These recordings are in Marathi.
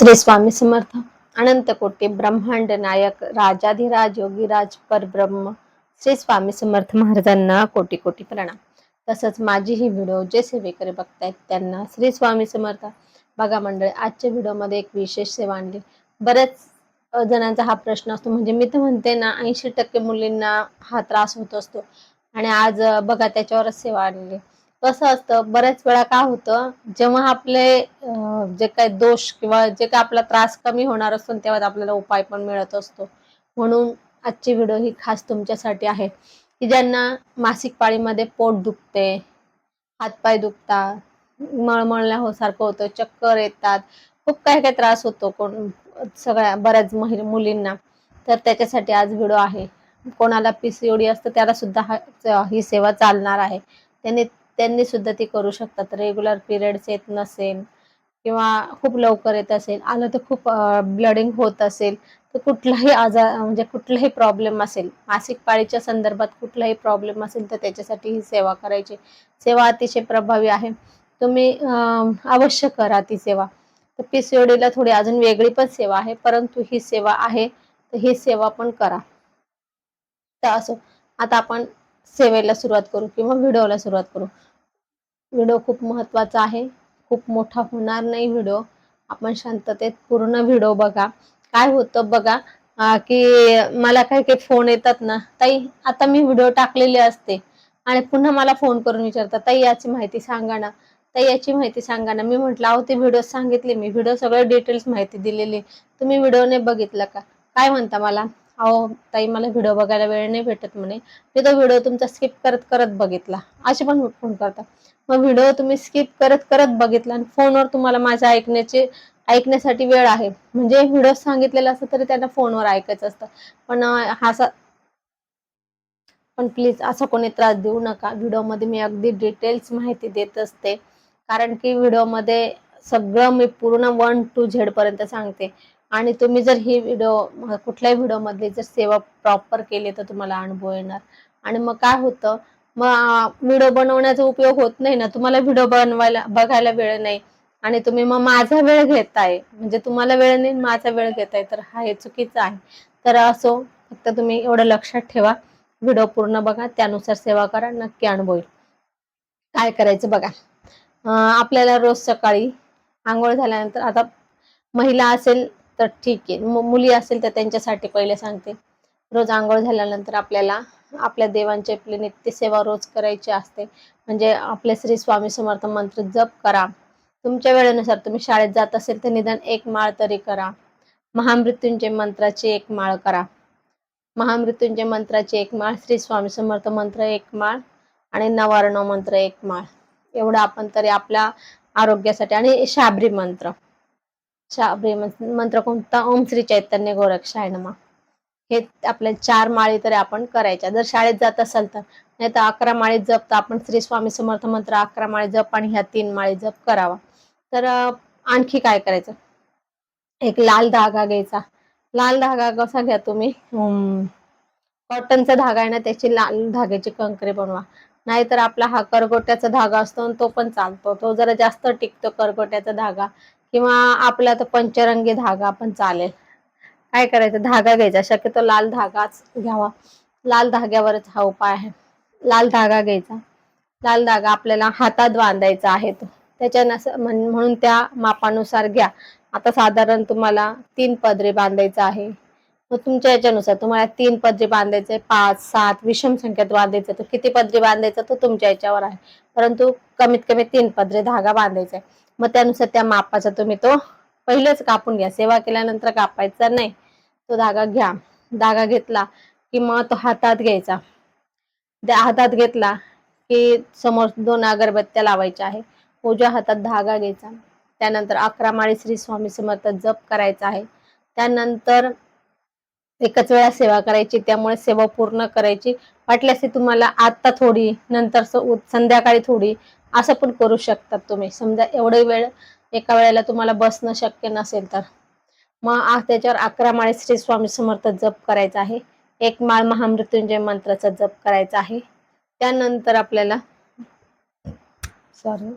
श्री स्वामी समर्थ. अनंत कोटी ब्रह्मांड नायक राजाधिराज योगीराज परब्रह्म श्री स्वामी समर्थ महाराजांना कोटी कोटी प्रणाम. तसंच माझी ही व्हिडिओ जे सेवेकरी बघतायत त्यांना श्री स्वामी समर्थ. बघा मंडळी आजच्या व्हिडिओमध्ये एक विशेष सेवा आणली. बऱ्याच जणांचा हा प्रश्न असतो म्हणजे मी तर म्हणते ना ऐंशी टक्के मुलींना हा त्रास होत असतो. आणि आज बघा त्याच्यावरच सेवा आणली. कसं असतं बऱ्याच वेळा काय होतं जेव्हा आपले जे काही दोष किंवा जे काही आपला त्रास कमी होणार असतो तेव्हा आपल्याला उपाय पण मिळत असतो. म्हणून आजची व्हिडिओ ही खास तुमच्यासाठी आहे. की ज्यांना मासिक पाळीमध्ये पोट दुखते हातपाय दुखतात मळमळल्या हो सारखं होतं चक्कर येतात खूप काही काही त्रास होतो कोण सगळ्या बऱ्याच महिला मुलींना. तर त्याच्यासाठी आज व्हिडिओ आहे. कोणाला पीसीओडी असतं त्याला सुद्धा हा ही सेवा चालणार आहे. त्यांनी त्यांनी सुद्धा ती करू शकतात. रेग्युलर पिरियड्स येत नसेल किंवा खूप लवकर येत असेल आलं तर खूप ब्लडिंग होत असेल तर कुठलाही आजार म्हणजे कुठलाही प्रॉब्लेम असेल मासिक पाळीच्या संदर्भात कुठलाही प्रॉब्लेम असेल तर त्याच्यासाठी ही सेवा करायची. सेवा अतिशय प्रभावी आहे. तुम्ही अवश्य करा ती सेवा. तर पीसीओडीला थोडी अजून वेगळी पण सेवा आहे परंतु ही सेवा आहे तर ही सेवा पण करा. तर असो. आता आपण सेवेला सुरुवात करू किंवा व्हिडिओला सुरुवात करू. व्हिडिओ खूप महत्त्वाचा आहे. खूप मोठा होणार नाही व्हिडिओ. आपण शांततेत पूर्ण व्हिडिओ बघा. काय होतं बघा की मला काही काही फोन येतात ना ताई आता मी व्हिडिओ टाकलेले असते. आणि पुन्हा मला फोन करून विचारतात ताई याची माहिती सांगा ना. ताई याची माहिती सांगा ना. मी म्हटलं अहो ते व्हिडिओ सांगितले मी. व्हिडिओ सगळं डिटेल्स माहिती दिलेली. तुम्ही व्हिडिओने बघितलं का? काय म्हणता मला? अहो ताई मला व्हिडिओ बघायला वेळ नाही भेटत म्हणे. मी तो व्हिडिओ तुमचा स्किप करत करत बघितला. असे पण फोन करतात. मग व्हिडिओ तुम्ही स्किप करत करत बघितला आणि फोनवर तुम्हाला माझ्या ऐकण्याचे ऐकण्यासाठी वेळ आहे. म्हणजे व्हिडिओ सांगितलेला असतं तरी त्यांना फोनवर ऐकायचं असतं. पण हा असा पण प्लीज असा कोणी त्रास देऊ नका. व्हिडिओमध्ये मी अगदी डिटेल्स माहिती देत असते. कारण की व्हिडिओमध्ये सगळं मी पूर्ण वन टू झेड पर्यंत सांगते. आणि तुम्ही जर ही व्हिडिओ कुठल्याही व्हिडिओमधली जर सेवा प्रॉपर केली तर तुम्हाला अनुभव येणार. आणि मग काय होतं मग व्हिडिओ बनवण्याचा उपयोग होत नाही ना. तुम्हाला व्हिडिओ बनवायला बघायला वेळ नाही. आणि तुम्ही मग माझा वेळ घेताय. म्हणजे तुम्हाला वेळ नाही माझा वेळ घेताय. तर हा हे चुकीचं आहे. तर असो फक्त तुम्ही एवढं लक्षात ठेवा. व्हिडिओ पूर्ण बघा. त्यानुसार सेवा करा. नक्की अनुभव येईल. काय करायचं बघा. आपल्याला रोज सकाळी आंघोळ झाल्यानंतर आता महिला असेल तर ठीक आहे. मुली असेल तर त्यांच्यासाठी पहिले सांगते. रोज आंघोळ झाल्यानंतर आपल्याला आपल्या देवांची आपली नित्य सेवा रोज करायची असते. म्हणजे आपले श्री स्वामी समर्थ मंत्र जप करा. तुमच्या वेळेनुसार तुम्ही शाळेत जात असेल तर निदान एक माळ तरी करा. महामृत्युंजय मंत्राची एक माळ करा. महामृत्यूंजय मंत्राची एक माळ श्री स्वामी समर्थ मंत्र एक माळ आणि नवारण मंत्र एक माळ. एवढं आपण तरी आपल्या आरोग्यासाठी आणि शाबरी मंत्र. शाबरी मंत्र कोणता? ओम श्री चैतन्य गोरक्षाय नमा हे आपल्या चार माळी तरी आपण करायच्या. जर शाळेत जात असाल तर. नाही तर अकरा माळी जप तर आपण श्री स्वामी समर्थ मंत्र अकरा माळी जप आणि ह्या तीन माळी जप करावा. तर आणखी काय करायचं? एक लाल धागा घ्यायचा. लाल धागा कसा घ्या तुम्ही? कॉटनचा धागा आहे ना त्याची लाल धाग्याची कंकरी बनवा. नाहीतर आपला हा करगोट्याचा धागा असतो आणि तो पण चालतो. तो जरा जास्त टिकतो करगोट्याचा धागा. किंवा आपला तर पंचरंगी धागा पण चालेल. काय करायचं? धागा घ्यायचा. शक्यतो लाल धागाच घ्यावा. लाल धाग्यावरच हा उपाय आहे. लाल धागा घ्यायचा. लाल धागा आपल्याला हातात बांधायचा आहे तो. त्याच्या म्हणून त्या मापानुसार घ्या. आता साधारण तुम्हाला तीन पदरी बांधायचं आहे. मग तुमच्या याच्यानुसार तुम्हाला तीन पदरी बांधायचे पाच सात विषम संख्येत बांधायचं. तर किती पदरी बांधायचं? तो तुमच्या याच्यावर आहे. परंतु कमीत कमी तीन पदरी धागा बांधायचा. आहे मग त्यानुसार त्या मापाचा तुम्ही तो पहिलेच कापून घ्या. सेवा केल्यानंतर कापायचा नाही. तो धागा घ्या. धागा घेतला की मग तो हातात घ्यायचा. त्या हातात घेतला की समोर दोन अगरबत्त्या लावायच्या आहे. उजव्या हातात धागा घ्यायचा. त्यानंतर अकरा माळी श्री स्वामी समर्थ जप करायचा आहे. त्यानंतर एकच वेळा सेवा करायची त्यामुळे सेवा पूर्ण करायची. वाटल्यास ती तुम्हाला आता थोडी नंतर संध्याकाळी थोडी असं पण करू शकतात तुम्ही. समजा एवढे वेळ एका वेळेला तुम्हाला बसणं शक्य नसेल तर. मग त्याच्यावर अकरा माळे श्री स्वामी समर्थ जप करायचा आहे. एक माळ महामृत्युंजय मंत्राचा जप करायचा आहे. त्यानंतर आपल्याला सॉरी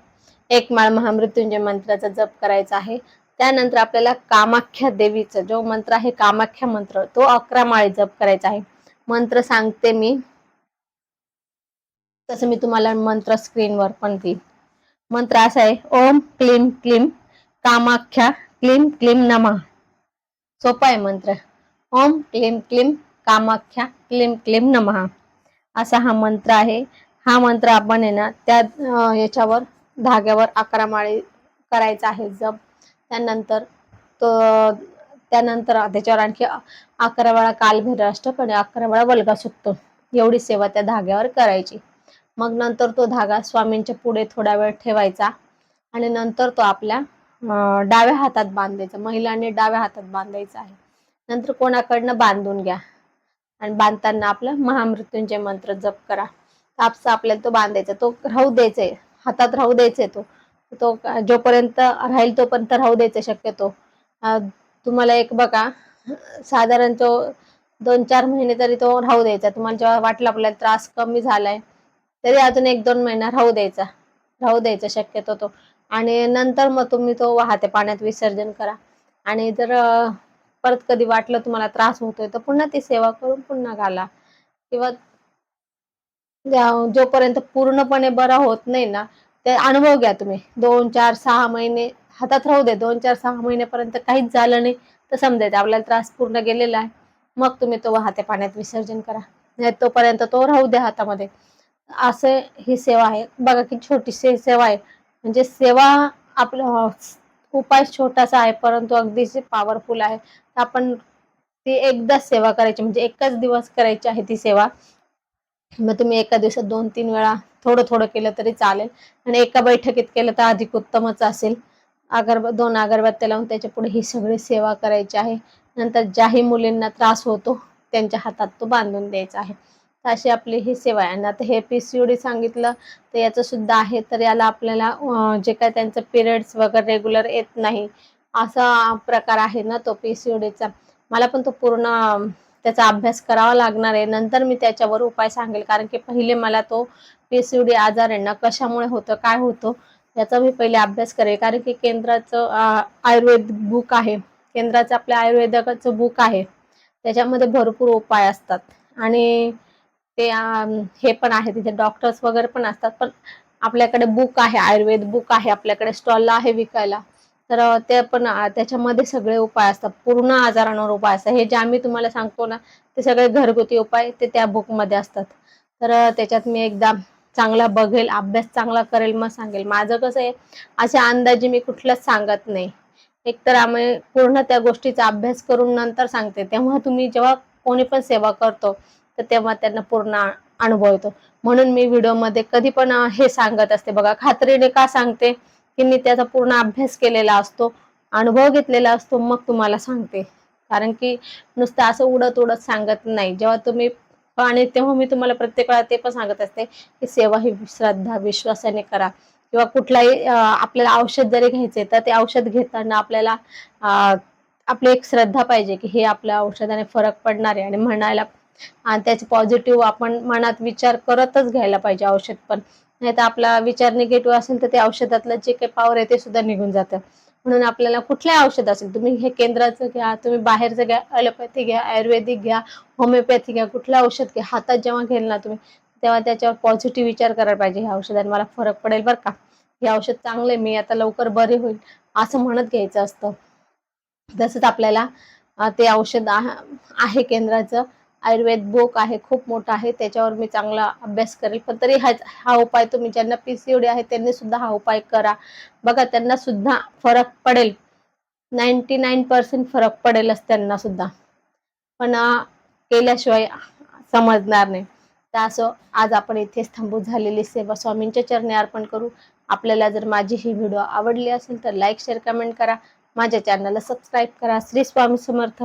एक माळ महामृत्युंजय मंत्राचा जप करायचा आहे. त्यानंतर आपल्याला कामाख्या देवीचा जो मंत्र आहे कामाख्या मंत्र तो अकरा माळे जप करायचा आहे. मंत्र सांगते मी. तसं मी तुम्हाला मंत्र स्क्रीनवर पण देईल मंत्र असा आहे ओम क्लीम क्लीम कामाख्या क्लीम क्लीम नमः. सोपा आहे मंत्र. ओम क्लीम क्लीम कामाख्या क्लीम क्लीम नमः. असा हा मंत्र आहे. हा मंत्र आपण आहे ना त्या याच्यावर धाग्यावर अकरा माळी करायचा आहे जप. त्यानंतर तो त्यानंतर त्याच्यावर आणखी अकरा वेळा कालभैरव अष्टक आणि अकरा वेळा वल्गा सुटतो. एवढी सेवा त्या धाग्यावर करायची. मग नंतर तो धागा स्वामींच्या पुढे थोडा वेळ ठेवायचा आणि नंतर तो आपल्या डाव्या हातात बांधायचा. महिलांनी डाव्या हातात बांधायचा आहे. नंतर कोणाकडनं बांधून घ्या. आणि बांधताना आपलं महामृत्यूंचे मंत्र जप करा. कापसा आपल्याला तो बांधायचा. तो राहू द्यायचा हातात राहू द्यायचा तो. तो जोपर्यंत राहील तोपर्यंत राहू द्यायचा शक्यतो. तुम्हाला एक बघा साधारण तो दोन चार महिने तरी तो राहू द्यायचा. तुम्हाला जेव्हा वाटलं आपल्याला त्रास कमी झालाय तरी अजून एक दोन महिना राहू द्यायचा. राहू द्यायचा शक्यतो तो. आणि नंतर मग तुम्ही तो वाहते पाण्यात विसर्जन करा. आणि जर परत कधी वाटलं तुम्हाला त्रास होतोय तर पुन्हा ती सेवा करून पुन्हा घाला. किंवा जोपर्यंत पूर्णपणे बरा होत नाही ना ते अनुभव घ्या तुम्ही. दोन चार सहा महिने हातात राहू दे. दोन चार सहा महिन्यापर्यंत काहीच झालं नाही तर समजायचं. आपल्याला त्रास पूर्ण गेलेला आहे. मग तुम्ही तो वाहते पाण्यात विसर्जन करा. नाही तोपर्यंत तो राहू द्या हातामध्ये. असे ही सेवा आहे. बघा की छोटीशी सेवा आहे. म्हणजे सेवा आपलं उपाय छोटासा आहे परंतु अगदीच पॉवरफुल आहे. आपण ती एकदाच सेवा करायची. म्हणजे एकच दिवस करायची आहे ती सेवा. मग तुम्ही एका दिवसात दोन तीन वेळा थोडं थोडं केलं तरी चालेल. आणि एका बैठकीत केलं तर अधिक उत्तमच असेल. अगरब दोन अगरबत्त्या लावून त्याच्या पुढे ही सगळी सेवा करायची आहे. नंतर ज्याही मुलींना त्रास होतो त्यांच्या हातात तो बांधून द्यायचा आहे. तर अशी आपली ही सेवा आहे. आणि आता हे पी सी यू डी सांगितलं तर याचं सुद्धा आहे तर याला आपल्याला जे काय त्यांचं पिरियड्स वगैरे रेग्युलर येत नाही असा प्रकार आहे ना तो पी सी यू डीचा मला पण तो पूर्ण त्याचा अभ्यास करावा लागणार आहे. नंतर मी त्याच्यावर उपाय सांगेल. कारण की पहिले मला तो पी सी यू डी आजार यांना कशामुळे होतं काय होतं याचा मी पहिले अभ्यास करेल. कारण की केंद्राचं आयुर्वेद बुक आहे. केंद्राचं आपल्या आयुर्वेदाचं बुक आहे. त्याच्यामध्ये भरपूर उपाय असतात. आणि ते हे पण आहे. तिथे डॉक्टर्स वगैरे पण असतात. पण आपल्याकडे बुक आहे आयुर्वेद बुक आहे. आपल्याकडे स्टॉलला आहे विकायला. तर ते पण त्याच्यामध्ये सगळे उपाय असतात. पूर्ण आजारांवर उपाय असतात. हे जे आम्ही तुम्हाला सांगतो ना ते सगळे घरगुती उपाय ते त्या बुकमध्ये असतात. तर त्याच्यात मी एकदा चांगला बघेल अभ्यास चांगला करेल मग सांगेल. माझं कसं आहे अशा अंदाजे मी कुठलंच सांगत नाही. एकतर आम्ही पूर्ण त्या गोष्टीचा अभ्यास करून नंतर सांगते. तेव्हा तुम्ही जेव्हा कोणी पण सेवा करतो तर तेव्हा त्यांना पूर्ण अनुभव येतो म्हणून मी व्हिडिओमध्ये कधी पण हे सांगत असते. बघा खात्रीने का सांगते? की मी त्याचा पूर्ण अभ्यास केलेला असतो अनुभव घेतलेला असतो मग तुम्हाला सांगते. कारण की नुसतं असं उडत उडत सांगत नाही. जेव्हा तुम्ही आणि तेव्हा मी तुम्हाला प्रत्येक वेळा ते पण सांगत असते की सेवा ही श्रद्धा विश्वासाने करा. किंवा कुठलाही आपल्याला औषध जरी घ्यायचे तर ते औषध घेताना आपल्याला आपली एक श्रद्धा पाहिजे की हे आपल्या औषधाने फरक पडणार आहे. आणि म्हणायला आणि त्याचे पॉझिटिव्ह आपण मनात विचार करतच घ्यायला पाहिजे औषध पण. नाही तर आपला विचार निगेटिव्ह असेल तर ते औषधातलं जे काही पॉवर आहे ते सुद्धा निघून जातं. म्हणून आपल्याला कुठलंही औषध असेल तुम्ही हे केंद्राचं घ्या तुम्ही बाहेरचं घ्या अलोपॅथी घ्या आयुर्वेदिक घ्या होमिओपॅथी घ्या कुठलं औषध घ्या हातात जेव्हा घेल ना तुम्ही तेव्हा त्याच्यावर पॉझिटिव्ह विचार करायला पाहिजे ह्या औषधाने मला फरक पडेल बरं का? हे औषध चांगलंय मी आता लवकर बरे होईल. असं म्हणत घ्यायचं असतं. तसंच आपल्याला ते औषध आहे केंद्राचं. आयुर्वेद बुक आहे खूप मोठा आहे त्याच्यावर मी चांगला अभ्यास करेल. पण तरी हा हा उपाय तुम्ही ज्यांना पी सी ओडी आहे त्यांनी सुद्धा हा उपाय करा. बघा त्यांना सुद्धा फरक पडेल. नाईन्टी नाईन पर्सेंट फरक पडेलच त्यांना सुद्धा. पण केल्याशिवाय समजणार नाही. तर असं आज आपण इथेच थांबू झालेली सेवा स्वामींच्या चरणी अर्पण करू. आपल्याला जर माझी ही व्हिडिओ आवडली असेल तर लाईक शेअर कमेंट करा. माझ्या चॅनलला सबस्क्राईब करा. श्री स्वामी समर्थ.